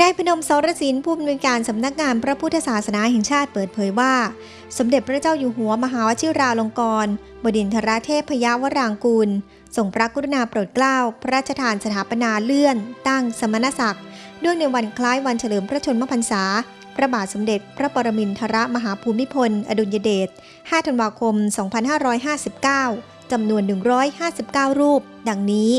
นายพนมสรศินผู้อำนวยการสำนักงานพระพุทธศาสนาแห่งชาติเปิดเผยว่า สมเด็จพระเจ้าอยู่หัวมหาวชิราลงกรณ์บดินทรเทพยาวรางกูลทรงพระกรุณาโปรดเกล้า พระราชทานสถาปนาเลื่อน ตั้งสมณศักดิ์เนื่องในวันคล้ายวันเฉลิมพระชนมพรรษา พระบาทสมเด็จพระปรมินทรมหาภูมิพล อดุลยเดช 5 ธันวาคม 2559 จำนวน 159 รูป ดังนี้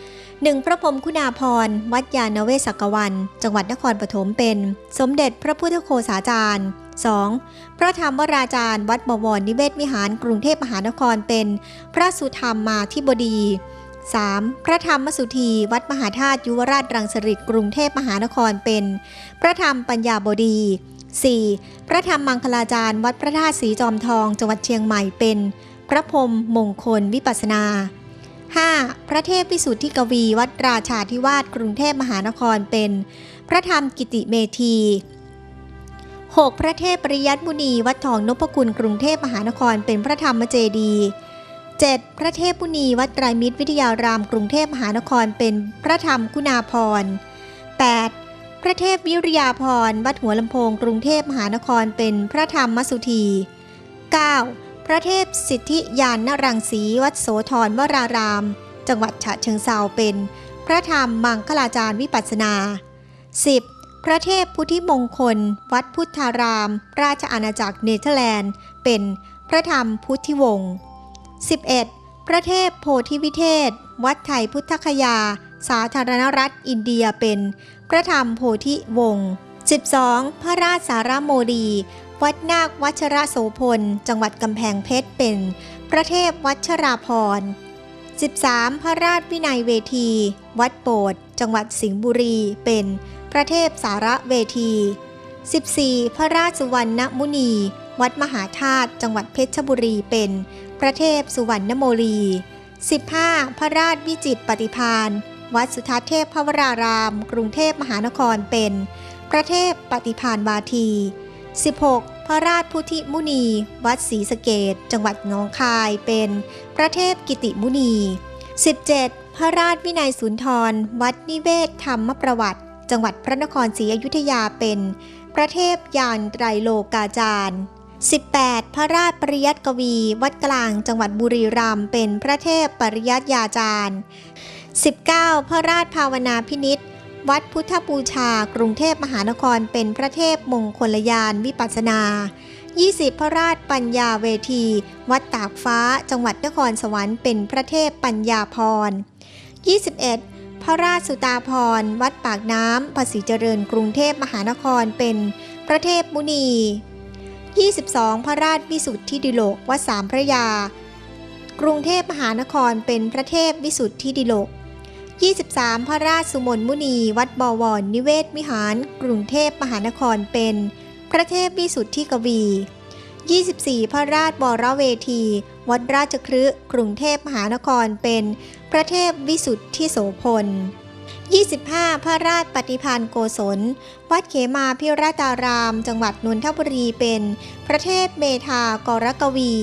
1. พระพรมคุณาพร วัดยาณเวศกวัน จังหวัดนครปฐมเป็น สมเด็จพระพุทธโฆษาจารย์ 2. พระธรรมวราจารย์ วัดบวรนิเวศวิหารกรุงเทพมหานครเป็น พระสุธรรมมาธิบดี 3. พระธรรมสุธีวัดมหาธาตุยุวราชรังสฤษกรุงเทพมหานครเป็น พระธรรมปัญญาบดี 4. พระธรรมมังคลาจารย์วัดพระธาตุสีจอมทองจังหวัดเชียงใหม่เป็น พระพรมมงคลวิปัสนา 5. พระเทพวิสุทธิกวีวัดราชาธิวาสกรุงเทพมหานครเป็น พระธรรมกิติเมธี 6. พระเทพปริยัตมุนีวัดทองนพคุณกรุงเทพมหานครเป็นพระธรรมเจดีย์ 7. พระเทพมุนีวัดไตรมิตรวิทยารามกรุงเทพมหานครเป็นพระธรรมคุณาพร 8. พระเทพวิริยาพรวัดหัวลำโพงกรุงเทพมหานครเป็นพระธรรมมสุธี 9. พระเทพสิทธิยานนรังสีวัดโสธรวราราม จังหวัดฉะเชิงเซาเป็น พระธรรมมังคลาจารย์วิปัสสนา 10. พระเทพพุทธิมงคล วัดพุทธาราม ราชอาณาจักรเนเธอร์แลนด์ เป็นพระธรรมพุทธิวงศ์ 11. พระเทพโพธิวิเทศ วัดไทยพุทธคยา สาธารณรัฐอินเดียเป็น พระธรรมโพธิวงศ์ 12. พระราชสารโมดี วัดนาควัชระโสพล จังหวัดกำแพงเพชรเป็น พระเทพวัชราพร 13. พระราชวินัยเวที วัดโบสถ์จังหวัดสิงห์บุรีเป็น พระเทพสารเวที 14. พระราชสุวรรณมุนี วัดมหาธาตุจังหวัดเพชรบุรีเป็น พระเทพสุวรรณโมลี 15. พระราชวิจิตปฏิพานวัดสุทัศเทพพวราราม กรุงเทพมหานครเป็น พระเทพปฏิพานวาที 16. พระราชพุทธิมุนี วัดศรีสเกดจังหวัดหนองคายเป็น พระเทพกิติมุนี 17. พระราชวินัยสุนทร วัดนิเวศธรรมประวัติ จังหวัดพระนครศรีอยุธยาเป็น พระเทพยานไตรโลกาจารย์ 18. พระราชปริยัติกวี วัดกลางจังหวัดบุรีรัมย์เป็นพระเทพปริยัติยาจารย์ 19. พระราชภาวนาพินิษวัดพุทธบูชา กรุงเทพมหานครเป็นพระเทพมงคลยานวิปัสนา 20. พระราชปัญญาเวที วัดตากฟ้าจังหวัดนครสวรรค์เป็นพระเทพปัญญาพร 21. พระราชสุตาพร วัดปากน้ำภาษีเจริญกรุงเทพมหานครเป็นพระเทพมุนี 22. พระราชวิสุทธิดิโลกวัดสามพระยา กรุงเทพมหานครเป็นพระเทพวิสุทธิดิโลก 23. พระราชสุมนมุนีวัดบวรนิเวศวิหาร กรุงเทพมหานครเป็น พระเทพวิสุทธิกวี 24. พระราชบรเวที วัดราชครืกรุงเทพมหานครเป็น พระเทพวิสุทธิโสพล 25. พระราชปฏิพันธ์โกศล วัดเขมาพิราตาราม จังหวัดนนทบุรีเป็น พระเทพเมธากรกวี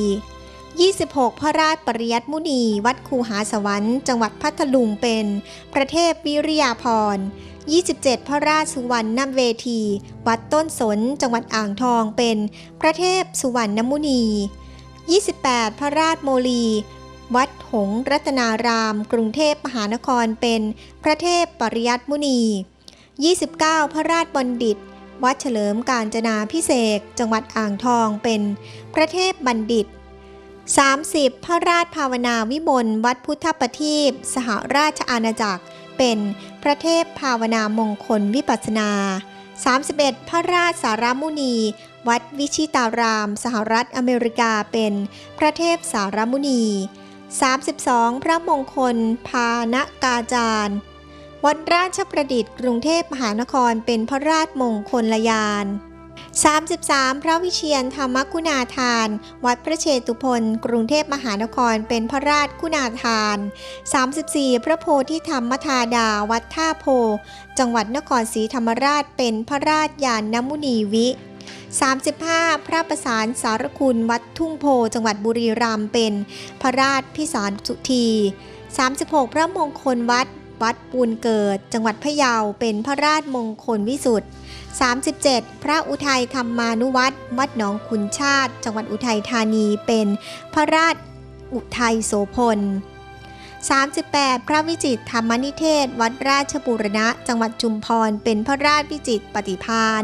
26. พระราชปริยัตมุนี วัดคูหาสวรรค์ จังหวัดพัทลุงเป็น พระเทพวิริยาพร 27. พระราชสุวรรณเวที วัดต้นสน จังหวัดอ่างทองเป็น พระเทพสุวรรณมุนี 28. พระราชโมลี วัดหงรัตนาราม กรุงเทพมหานครเป็นพระเทพปริยัติมุนี 29. พระราชบัณฑิต วัดเฉลิมการจนาพิเศษจังหวัดอ่างทองเป็นพระเทพบัณฑิต 30. พระราชภาวนาวิมลวัดพุทธประทีปสหราชอาณาจักร เป็นพระเทพภาวนามงคลวิปัสสนา 31. พระราชสารมุนี วัดวิชิตาราม สหรัฐอเมริกาเป็นพระเทพสารมุนี 32. พระมงคล พานกาจารย์ วัดราชประดิษฐ์กรุงเทพมหานครเป็นพระราชมงคลยาน 33. พระวิเชียนธรรมคุณาทาน วัดพระเชตุพนกรุงเทพมหานครเป็นพระราชคุณาทาน 34. พระโพธิธรรมธาดาวัดท่าโพ จังหวัดนครศรีธรรมราชเป็นพระราชยานนมุนีวิ 35 พระประสานสารคุณวัดทุ่งโพจังหวัดบุรีรัมย์เป็นพระราชพิสารสุธี 36 พระมงคลวัดวัดปูนเกิด จังหวัดพะเยาเป็นพระราชมงคลวิสุทธิ์ 37 พระอุทัยธรรมานุวัตรวัดหนองขุนชาติ จังหวัดอุทัยธานีเป็นพระราชอุทัยโสพล 38 พระวิจิตรธรรมนิเทศ วัดราชบูรณะ จังหวัดจุมพร เป็นพระราชวิจิตรปฏิพาน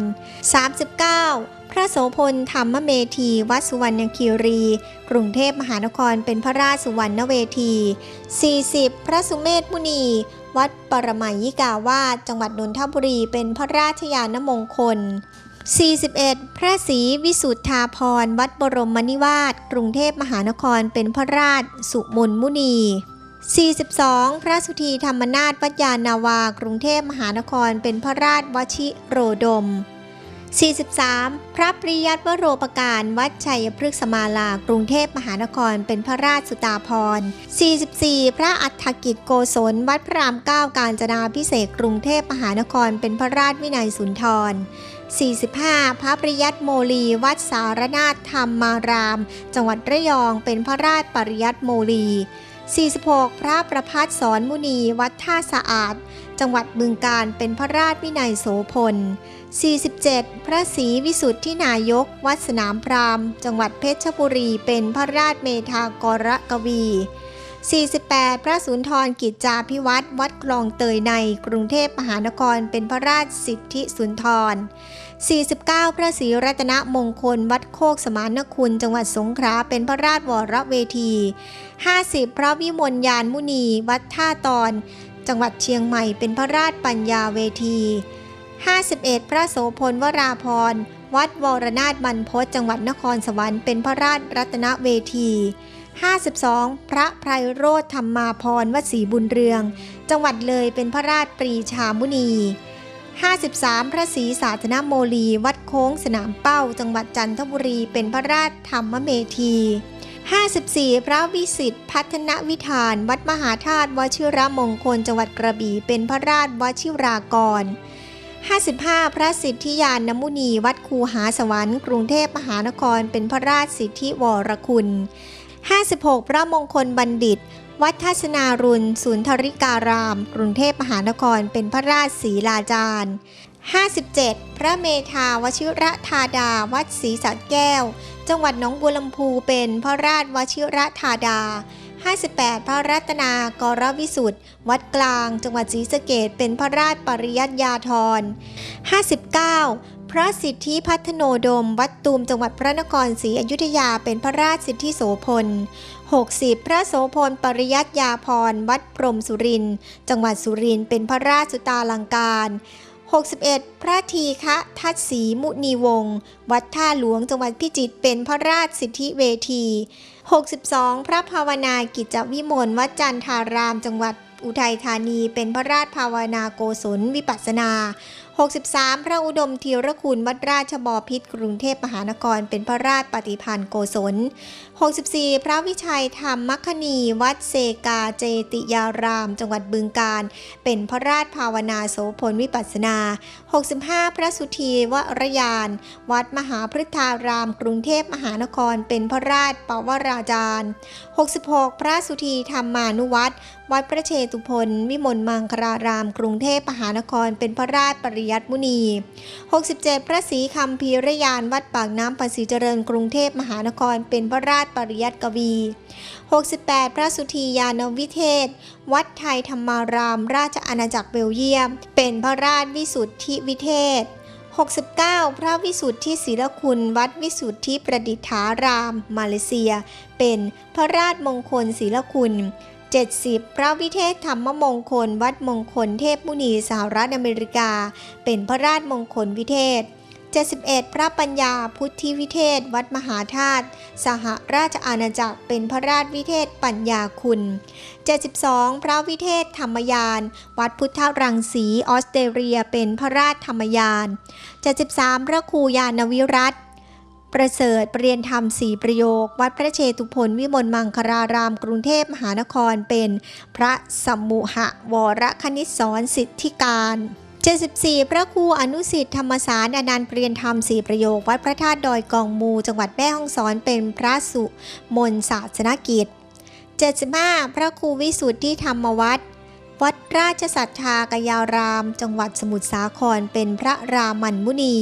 39 พระโสพลธรรมเมธีวัดสุวรรณคีรี กรุงเทพมหานครเป็นพระราชสุวรรณเวที 40 พระสุเมธมุนี วัดปรมัยยิกาวาสจังหวัดนนทบุรี เป็นพระราชยานมงคล41 พระศรีวิสุทธาพร วัดบรมนิวาส กรุงเทพมหานคร เป็นพระราชสุมนมุนี 42 พระสุธีธรรมนาถวัดยานาวา กรุงเทพมหานครเป็นพระราชวชิโรดม 43 พระปริยัติวโรปการวัดชัยพฤกษมาลา กรุงเทพมหานครเป็นพระราชสุตาพร 44 พระอัฏฐกิจโกศลวัดพระรามเก้าการจนาพิเศษกกรุงเทพมหานครเป็นพระราชวินัยสุนทร 45 พระปริยัติโมลี วัดสารนาถธรรมาราม จังหวัดระยองเป็นพระราชปริยัติโมลี 46 พระประพัฒสอนมุนีวัดท่าสะอาด จังหวัดบึงการเป็นพระราชวินัยโสพล 47 พระศรีวิสุทธินายก วัดสนามพรามจังหวัดเพชรบุรีเป็นพระราชเมธากรกวี 48 พระสุนทรกิจจาพิวัตรวัดคลองเตยในกรุงเทพมหานครเป็นพระราชสิทธิสุนทร 49 พระศรีรัตนมงคล วัดโคกสมานคุณจังหวัดสงขลาเป็นพระราชวรเวที 50 พระวิมลยานมุนี วัดท่าตอน จังหวัดเชียงใหม่เป็นพระราชปัญญาเวที 51 พระโสพลวราพรวัดวรนาถบรรพตจังหวัดนครสวรรค์เป็นพระราชรัตนเวที 52 พระไพรโรธธรรมาพรวัดศรีบุญเรือง จังหวัดเลยเป็นพระราชปรีชามุนี 53 พระศรีสาธนโมลี วัดโค้งสนามเป้า จังหวัดจันทบุรีเป็นพระราชธรรมเมธี 54 พระวิสิทธิพัฒนวิธาน วัดมหาธาตุวชิรมงคล จังหวัดกระบี่เป็นพระราชวชิรากร 55 พระสิทธิยานนมุนี วัดคูหาสวรรค์ กรุงเทพมหานครเป็นพระราชสิทธิวรคุณ 56 พระมงคลบัณฑิต วัดทัศนารุณศูนย์ธริการาม กรุงเทพมหานครเป็นพระราชศรีลาจารย์ 57 พระเมธาวชิระธาดา วัดศรีสัตแก้ว จังหวัดหนองบัวลำพูเป็นพระราชวชิระธาดา 58 พระรัตนากรวิสุทธ์วัดกลาง จังหวัดศรีสะเกดเป็นพระราชปริยัติยาธร 59 พระสิทธิพัฒโนดม วัดตูมจังหวัดพระนครศรีอยุธยาเป็นพระราชสิทธิโสพล 60 พระโสพลปริยัตยาพร วัดพรหมสุริน จังหวัดสุรินเป็นพระราชสุตาลังการ 61 พระทีฆะทัศสีมุนีวงศ์วัดท่าหลวงจังหวัดพิจิตรเป็นพระราชสิทธิเวที 62 พระภาวนากิจวิมลวัดจันทารามจังหวัดอุทัยธานีเป็นพระราชภาวนาโกศลวิปัสสนา 63 พระอุดมธีรคุณวัดราชบอพิษกรุงเทพมหานครเป็นพระราชปฏิพันธ์โกศล 64 พระวิชัยธรรมมัคณีวัดเซกาเจติยาราม จังหวัดบึงการ เป็นพระราชภาวนาโสพลวิปัสสนา 65 พระสุธีวรยาน วัดมหาพฤทธาราม กรุงเทพมหานคร เป็นพระราชปวราจารย์ 66 พระสุธีธรรมานุวัตรวัดพระเชตุพนวิมลมังคลาราม กรุงเทพมหานคร เป็นพระราชปริยัติมุนี 67 พระศรีคำพีรยาน วัดปากน้ำภาษีเจริญ กรุงเทพมหานคร เป็นพระราชปริยัติกวี 68 พระสุธียานวิเทศ วัดไทยธรรมาราม ราชอาณาจักรเบลเยียม เป็นพระราชวิสุทธิวิเทศ 69 พระวิสุทธิศิลคุณ วัดวิสุทธิประดิษฐาราม มาเลเซีย เป็นพระราชมงคลศิลคุณ 70 พระวิเทศธรรมมงคล วัดมงคลเทพมุนีสหรัฐอเมริกา เป็นพระราชมงคลวิเทศ 71 พระปัญญาพุทธิวิเทศ วัดมหาธาตุสหราชอาณาจักรเป็นพระราชวิเทศปัญญาคุณ 72 พระวิเทศธรรมยาน วัดพุทธรังสีออสเตรเลียเป็นพระราชธรรมยาน 73 พระครูยานวิรัตประเสริฐเปรียนธรรมสี่ประโยค วัดพระเชตุพนวิมลมังคลาราม กรุงเทพมหานครเป็นพระสมุหะวรคณิสอนสิทธิการ 74 พระครูอนุสิทธิ์ธรรมสารอนันต์เปรียนธรรมสี่ประโยค วัดพระธาตุดอยกองมู จังหวัดแม่ฮ่องสอนเป็นพระสุมนศาสนกิจ 75 พระครูวิสุทธิธรรมวัดวัดราชสัทธากยาราม จังหวัดสมุทรสาครเป็นพระรามันมุนี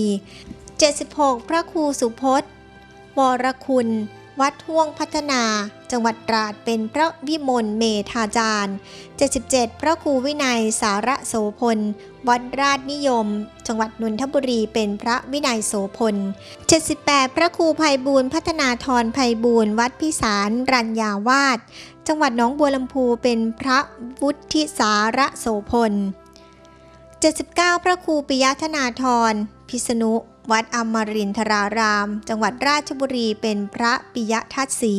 76 พระครูสุพจน์ วรคุณ วัดห่วงพัฒนา จังหวัดตราดเป็นพระวิมลเมธาจารย์ 77 พระครูวินัยสาระโสพล วัดราชนิยม จังหวัดนนทบุรีเป็นพระวินัยโสพล 78 พระครูภัยบูรณ์พัฒนาธรภัยบูรณ์วัดพิสารรัญญาวาสจังหวัดหนองบัวลำพูเป็นพระวุฒิสาระโสพล 79 พระครูปิยธนาธรพิษณุ วัดอมรินทราราม จังหวัดราชบุรีเป็นพระปิยทัศสี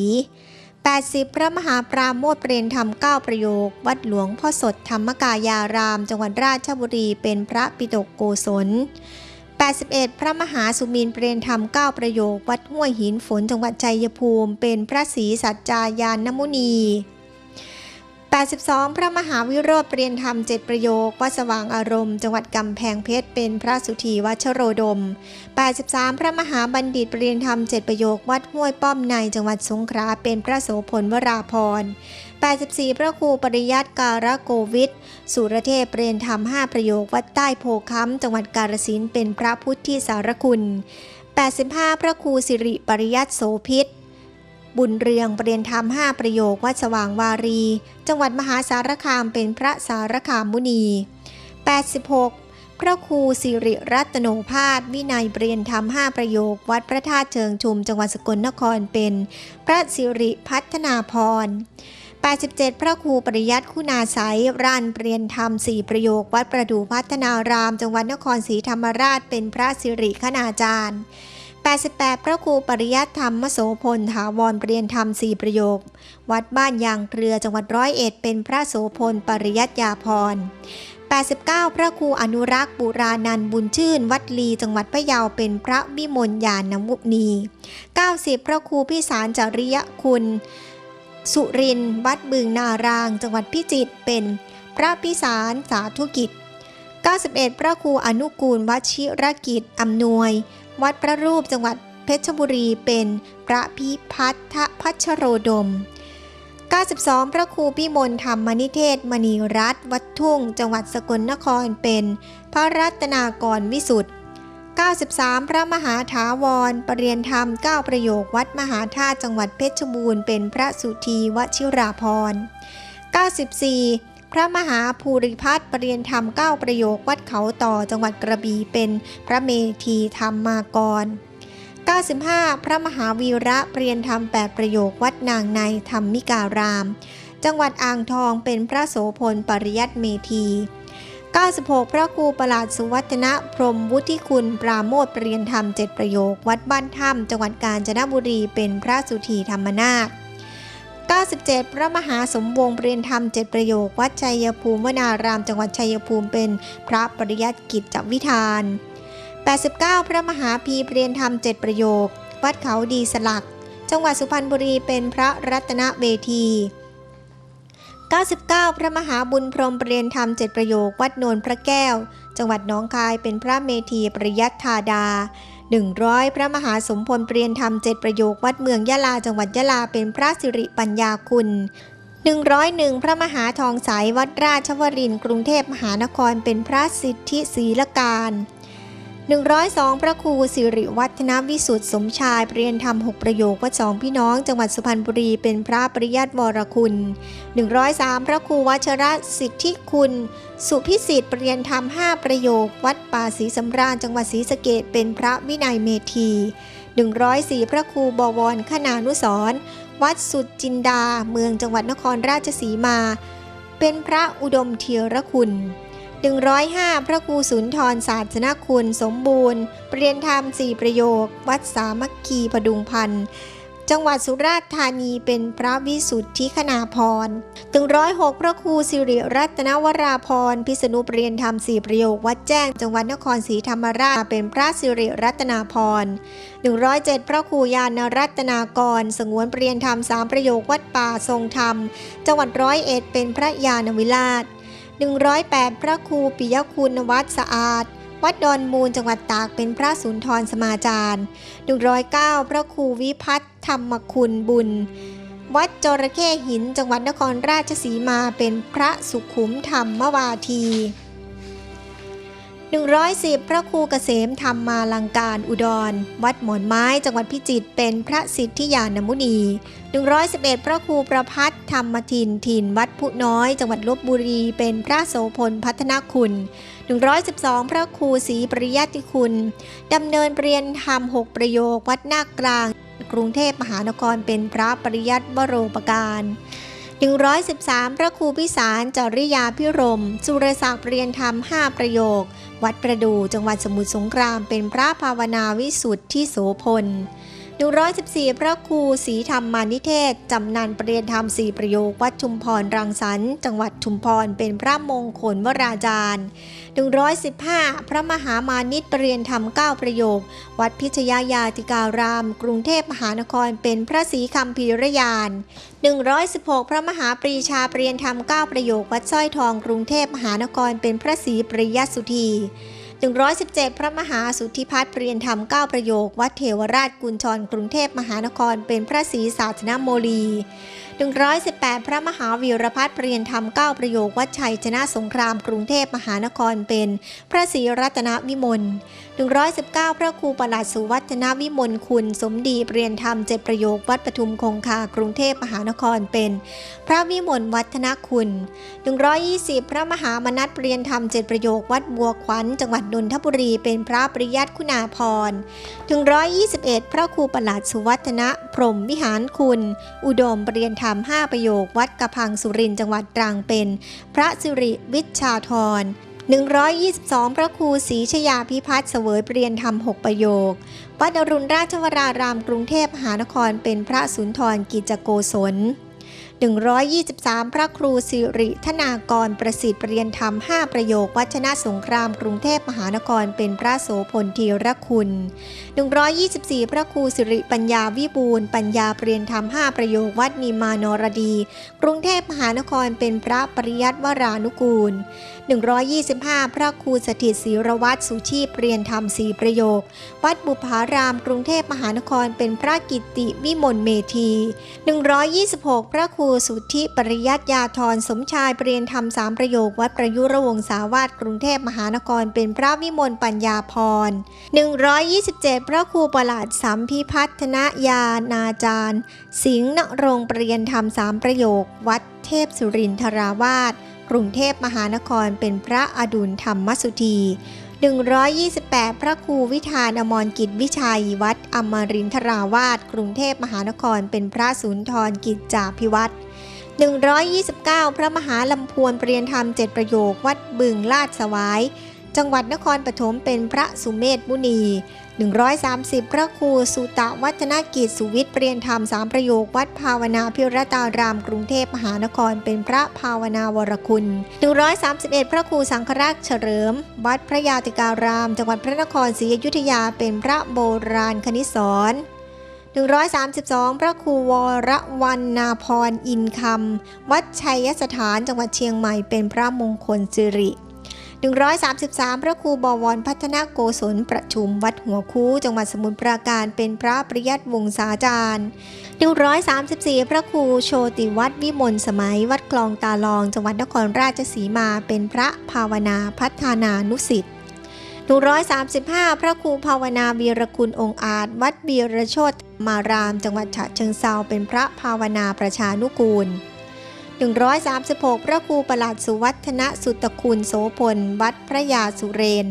80 พระมหาปราโมทเปรนธรรม9ประโยค วัดหลวงพ่อสดธรรมกายาราม จังหวัดราชบุรีเป็นพระปิฎกโกศล 81 พระมหาสุมินเปรนธรรม9ประโยค วัดห้วยหินฝนจังหวัดชัยภูมิ เป็นพระศรีสัจจายานมุนี 82 พระมหาวิโรธเปรียนธรรม7ประโยควัดสว่างอารมณ์ จังหวัดกำแพงเพชรเป็นพระสุธีวัชโรดม 83 พระมหาบัณฑิตเปรียนธรรม7ประโยควัดห้วยป้อมในจังหวัดสงขลาเป็นพระโสพลวราพร84 พระครูปริยัติการะโกวิทสุรเทพเปรียนธรรม 5 ประโยควัดใต้โพค้ำจังหวัดกาฬสินเป็นพระพุทธสารคุณ 85 พระครูสิริปริยัติโสพิษ บุญเรืองปรียนธรรม5ประโยควัดสว่างวารี จังหวัดมหาสารคามเป็นพระสารคามมุนี 86 พระครูสิริรัตโนภาสวินัยเปรียนธรรม5ประโยค วัดพระธาตุเชิงชุม จังหวัดสกลนครเป็น พระสิริพัฒนาพร87 พระครูปริยัติคุณาสัยรันเปรียนธรรม4ประโยค วัดประดูพัฒนาราม จังหวัดนครศรีธรรมราชเป็นพระสิริคณาจารย์ 88 พระครูปริยัติธรรมโสพลถาวรเปรียนธรรม4ประโยค วัดบ้านยางเรือจังหวัดร้อยเอ็ดเป็นพระโสพลปริยัติยาพร89 พระครูอนุรักษ์บุรานันบุญชื่น วัดลีจังหวัดพะเยาเป็นพระวิมลยานมุนี 90 พระครูพิสารจริยคุณ สุริน วัดบึงนาราง จังหวัดพิจิตรเป็นพระพิสารสาธุกิจ 91 พระครูอนุกูลวชิรกิจอำนวย วัดพระรูปจังหวัดเพชรบุรีเป็นพระพิพัฒนพัชโรดม 92 พระครูพิมลธรรมนิเทศมณีรัตน์วัดทุ่ง จังหวัดสกลนครเป็น พระรัตนากรวิสุทธิ์93 พระมหาถาวร ปรเรียนธรรม 9 ประโยควัดมหาธาตุจังหวัดเพชรบูรณ์เป็นพระสุธีวชิราพร94 พระมหาภูริพัฒน์ปรเรียนธรรม9ประโยควัดเขาต่อจังหวัดกระบี่เป็นพระเมธีธรรมมากร 95 พระมหาวีระเปรียนธรรม 8 ประโยควัดนางในธรรมิการาม จังหวัดอ่างทองเป็นพระโสพลปริยัติเมธี96 พระครูประหลาดสุวัฒนะพรมวุฒิคุณปราโมทเปรียนธรรม 7 ประโยค วัดบ้านถ้ำจังหวัดกาญจนบุรีเป็นพระสุธีธรรมนาถ 97 พระมหาสมวงเปรียนธรรม 7 ประโยค วัดชัยภูมิวนาราม จังหวัดชัยภูมิเป็นพระปริยัติกิจจวิธาน 89 พระมหาพีเปรียนธรรม 7 ประโยค วัดเขาดีสลัก จังหวัดสุพรรณบุรีเป็นพระรัตนเวที 99 พระมหาบุญพรมเปรียนธรรม 7 ประโยค วัดโนนพระแก้ว จังหวัดหนองคายเป็นพระเมธีปริยัติธาดา 100 พระมหาสมพลเปรียนธรรม7ประโยควัดเมืองยะลาจังหวัดยะลาเป็นพระสิริปัญญาคุณ 101 พระมหาทองสายวัดราชวรินทร์กรุงเทพมหานครเป็นพระสิทธิศีลการ 102 พระครูสิริวัฒนวิสุทธิสมชายเปรียนธรรม 6 ประโยควัดสองพี่น้องจังหวัดสุพรรณบุรีเป็นพระปริยัติวรคุณ 103 พระครูวัชรสิทธิคุณ สุพิสิทธิ์เปรียนธรรม 5 ประโยค วัดป่าศรีสำราญจังหวัดศรีสะเกดเป็นพระวินัยเมธี 104 พระครูบวรขนานุสรวัดสุดจินดา เมืองจังหวัดนครราชสีมา เป็นพระอุดมเทียรคุณ 105 พระครูสุนทรศาสนคุณสมบูรณ์ เปรียนธรรม4ประโยค วัดสามัคคีพดุงพันธ์จังหวัดสุราษฎร์ธานีเป็นพระวิสุทธิคณาพร106พระครูสิริรัตนวราพร พิษณุเปรียนธรรม4ประโยค วัดแจ้ง จังหวัดนครศรีธรรมราช เป็นพระสิริรัตนาพร107 พระครูยานรัตนากร สงวนเปรียนธรรม3ประโยค วัดป่าทรงธรรม จังหวัดร้อยเอ็ดเป็นพระยานวิราช 108 พระครูปิยคุณวัดสะอาด วัดดอนมูลจังหวัดตากเป็นพระสุนทรสมาจารย์109 พระครูวิพัฒน์ธรรมคุณบุญ วัดจระเข้หินจังหวัดนครราชสีมาเป็นพระสุขุมธรรมวาที 110 พระครูเกษมธรรมมาลังการอุดร วัดหมอนไม้จังหวัดพิจิตรเป็นพระสิทธิยานมุนี 111 พระครูประพัฒธรรมทินถิ่นวัดผู้น้อย จังหวัดลบบุรีเป็นพระโสพลพัฒนาคุณ 112 พระครูศรีปริยัติคุณ ดำเนินเรียนธรรม 6 ประโยควัดนากกลาง กรุงเทพมหานครเป็นพระปริยัติวโรปการ 113 พระครูพิสารจริยาพิรม สุรศักดิ์เรียนธรรม 5 ประโยค วัดประดูจังหวัดสมุทรสงครามเป็นพระภาวนาวิสุทธิโสพล 114 พระครูศรีธรรมมานิเทศ จำนันประเรียนธรรม4ประโยค วัดชุมพรรังสรรค์จังหวัดชุมพรเป็นพระมงคลวราจารย์ 115 พระมหามานิตประเรียนธรรม 9 ประโยค วัดพิชยายาติการาม กรุงเทพมหานครเป็นพระศรีคำพีรยาน 116 พระมหาปรีชาเปรียนธรรม 9 ประโยค วัดสร้อยทองกรุงเทพมหานครเป็นพระศรีปริยสุธี 117 พระมหาสุทธิพัฒน์เปรียนธรรม 9 ประโยค วัดเทวราชกุญชรกรุงเทพมหานครเป็นพระศรีศาสนโมลี 118 พระมหาวีรพัฒน์เปรียนธรรม 9 ประโยควัดชัยชนะสงครามกรุงเทพมหานครเป็น พระศรีรัตนวิมล119 พระครูประหลัดสุวัฒนวิมลคุณ สมดีเปรียนธรรม7ประโยควัดปทุมคงคากรุงเทพมหานครเป็น พระวิมลวัฒนคุณ 120 พระมหามนัตเปรียนธรรม7ประโยควัดบัวขวัญ จังหวัดนนทบุรีเป็นพระปริยัติคุณาพรถึง121 พระครูประหลัดสุวัฒนะพรมวิหารคุณ อุดมเปรียนธรรม5ประโยค วัดกระพังสุรินจังหวัดตรังเป็น พระสิริวิชาธร122 พระครูศรีชยาพิพัฒน์เสวยเปรียนธรรม 6 ประโยค วัดอรุณราชวรารามกรุงเทพมหานครเป็นพระสุนทรกิจโกศล 123 พระครูสิริธนากรประสิทธิ์เรียนธรรม 5 ประโยค วัชนะสงครามกรุงเทพมหานครเป็นพระโสพลธีรคุณ 124 พระครูสิริปัญญาวิบูลปัญญาเปรียนธรรม 5 ประโยค วัดนิมานรดี กรุงเทพมหานครเป็นพระปริยัติวรานุกูล 125 พระครูสถิตศิรวัตรสุชีพเปรียนธรรม 4 ประโยค วัดบุพารามกรุงเทพมหานครเป็นพระกิตติวิมลเมธี 126 พระครูสุทธิปริยัติยาธรสมชายเปรียนธรรม3ประโยควัดประยุรวงศาวาสกรุงเทพมหานครเป็นพระวิมลปัญญาพร 127 พระครูประหลาดสัมพิพัฒนยานาจารย์ สิงห์นรงเปรียนธรรม3ประโยค วัดเทพสุรินทราวาสกรุงเทพมหานครเป็นพระอดุลธรรมสุธี 128 พระครูวิธานอมรกิจวิชัยวัดอมรินทราวาสกรุงเทพมหานครเป็นพระสุนทรกิจจาพิวัตร129 พระมหาลำพวนเปรียนธรรม7ประโยควัดบึงลาดสวาย จังหวัดนครปฐมเป็นพระสุเมธมุนี 130 พระครูสุตะวัฒนกิจสุวิทย์เปรียนธรรม3ประโยค วัดภาวนาพิรตาราม กรุงเทพมหานครเป็นพระภาวนาวรคุณ 131 พระครูสังฆราชเฉลิม วัดพระยาติการาม จังหวัดพระนครศรีอยุธยาเป็นพระโบราณคณิสร132 พระครูวรวันนาพรอินคำวัดชัยสถานจังหวัดเชียงใหม่เป็นพระมงคลสิริ 133 พระครูบวรพัฒนาโกศลประชุมวัดหัวคูจังหวัดสมุทรปราการเป็นพระปริยัติวงศาจารย์ 134 พระครูโชติวัดวิมลสมัย วัดคลองตาลองจังหวัดนครราชสีมาเป็นพระภาวนาพัฒนานุสิทธิ์135 พระครูภาวนาวีรคุณองค์อาจ วัดวีรโชตมาราม จังหวัดฉะเชิงเซาเป็นพระภาวนาประชานุกูล 136 พระครูประหลัดสุวัฒนสุตคุณโสพล วัดพระยาสุเรน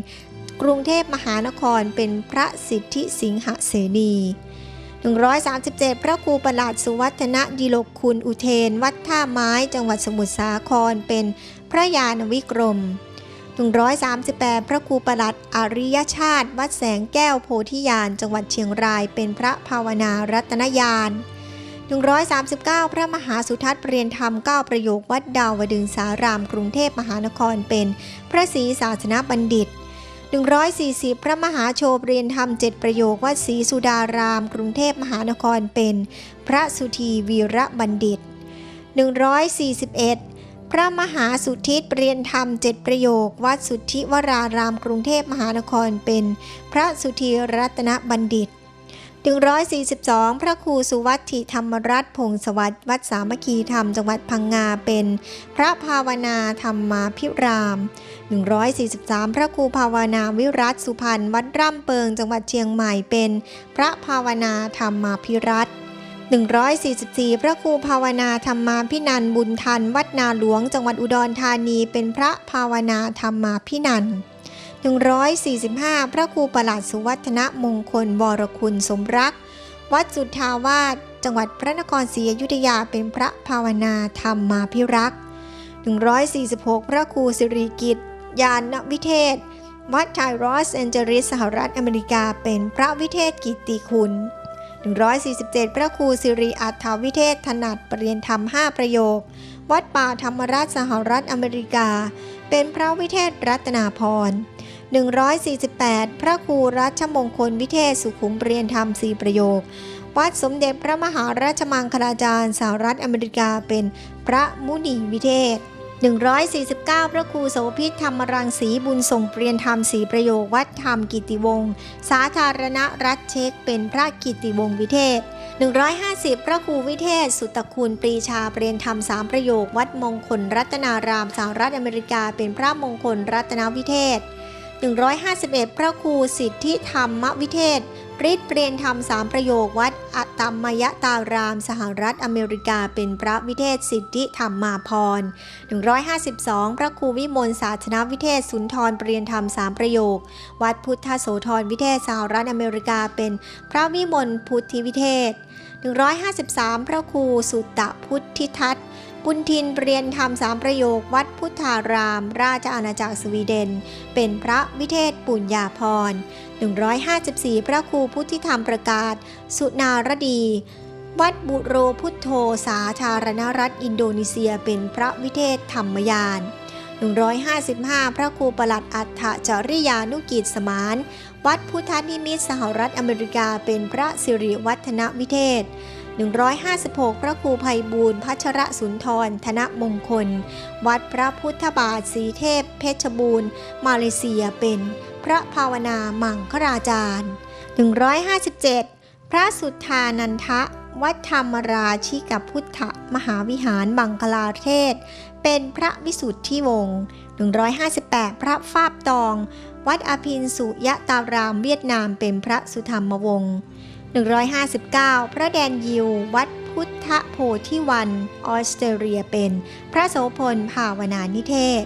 กรุงเทพมหานครเป็นพระสิทธิสิงหเสนี137 พระครูประหลัดสุวัฒนดิลกคุณอุเทน วัดท่าไม้จังหวัดสมุทรสาครเป็นพระยานวิกรม 138 พระครูประหลัดอริยชาติ วัดแสงแก้วโพธิญาณจังหวัดเชียงรายเป็นพระภาวนารัตนญาณ 139 พระมหาสุทัศน์เปรียนธรรม 9 ประโยควัดดาวดึงสารามกรุงเทพมหานครเป็นพระศรีศาสนบัณฑิต 140 พระมหาโชเรียนธรรม 7 ประโยควัดศรีสุดาราม กรุงเทพมหานครเป็น พระสุธีวีระบัณฑิต 141พระมหาสุทธิเปรียนธรรมเจ็ดประโยค วัดสุทธิวรารามกรุงเทพมหานครเป็น พระสุธีรัตนบัณฑิต 142 พระครูสุวัตถิธรรมรัตนพงศวัตรวัดสามัคคีธรรมจังหวัดพังงาเป็นพระภาวนาธรรมาพิราม 143 พระครูภาวนาวิรัตสุพรรณวัดร่ำเปิงจังหวัดเชียงใหม่เป็นพระภาวนาธรรมาพิรัตน์144 พระครูภาวนาธรรมาพินันบุญทัน วัดนาหลวงจังหวัดอุดรธานีเป็นพระภาวนาธรรมาพินัน 145 พระครูประหลัดสุวัฒนมงคลวรคุณสมรัก วัดสุทธาวาสจังหวัดพระนครศรีอยุธยาเป็นพระภาวนาธรรมมาพิรักษ์146 พระครูสิริกิตยานวิเทศ วัดไทรอสแอนเจลิสสหรัฐอเมริกาเป็นพระวิเทศกิติคุณ 147 พระครูสิริอัฏฐวิเทศถนัดปรริยนธรรม 5 ประโยค วัดป่าธรรมราชสหรัฐอเมริกา เป็นพระวิเทศรัตนาพร 148 พระครูรัชมงคลวิเทศสุขุมเปรียนธรรม4ประโยค วัดสมเด็จพระมหาราชมังคลาจารย์สหรัฐอเมริกาเป็นพระมุนีวิเทศ149 พระครูโสภิตธรรมรังสีบุญส่งเปรียนธรรมสีประโยควัดธรรมกิติวงศ์สาธารณรัฐเช็กเป็นพระกิติวงศ์วิเทศ 150 พระครูวิเทศ สุตคุณปรีชาเปรียนธรรมสามประโยควัดมงคลรัตนารามสหรัฐอเมริกาเป็นพระมงคลรัตนวิเทศ 151 พระครูสิทธิธรรมวิเทศฤทธิ์เปรียนธรรมสามประโยควัดอตตมยตาราม สหรัฐอเมริกาเป็นพระวิเทศสิทธิธรรมมาพร 152 พระครูวิมลศาสนวิเทศสุนทรเปรียนธรรมสามประโยค วัดพุทธโสธรวิเทศสหรัฐอเมริกาเป็นพระวิมลพุทธิวิเทศ 153 พระครูสุตตะพุทธิทัต บุญทินเรียนธรรมสามประโยควัดพุทธาราม ราชอาณาจักรสวีเดน เป็นพระวิเทศปุญญาพร 154 พระครูพุทธิธรรมประกาศ สุนารดี วัดบุโรพุทโธสาธารณรัฐอินโดนีเซียเป็นพระวิเทศธรรมยาน155 พระครูประหลัดอัฏฐจริยานุกิจสมาน วัดพุทธนิมิตรสหรัฐอเมริกาเป็นพระสิริวัฒนวิเทศ 156 พระครูภัยบูรณ์พัชระสุนทร ธนมงคล วัดพระพุทธบาทสีเทพ เพชรบูรณ์ มาเลเซียเป็นพระภาวนามังคราจารย์ 157 พระสุทธานันทะ วัดธรรมราชิกพุทธมหาวิหารบังคลาเทศ เป็นพระวิสุทธิวงศ์ 158 พระฟาบตอง วัดอภินสุยะตารามเวียดนามเป็นพระสุธรรมวงศ์ 159 พระแดนยิว วัดพุทธโพธิวัน ออสเตรเลียเป็น พระโสพลภาวนานิเทศ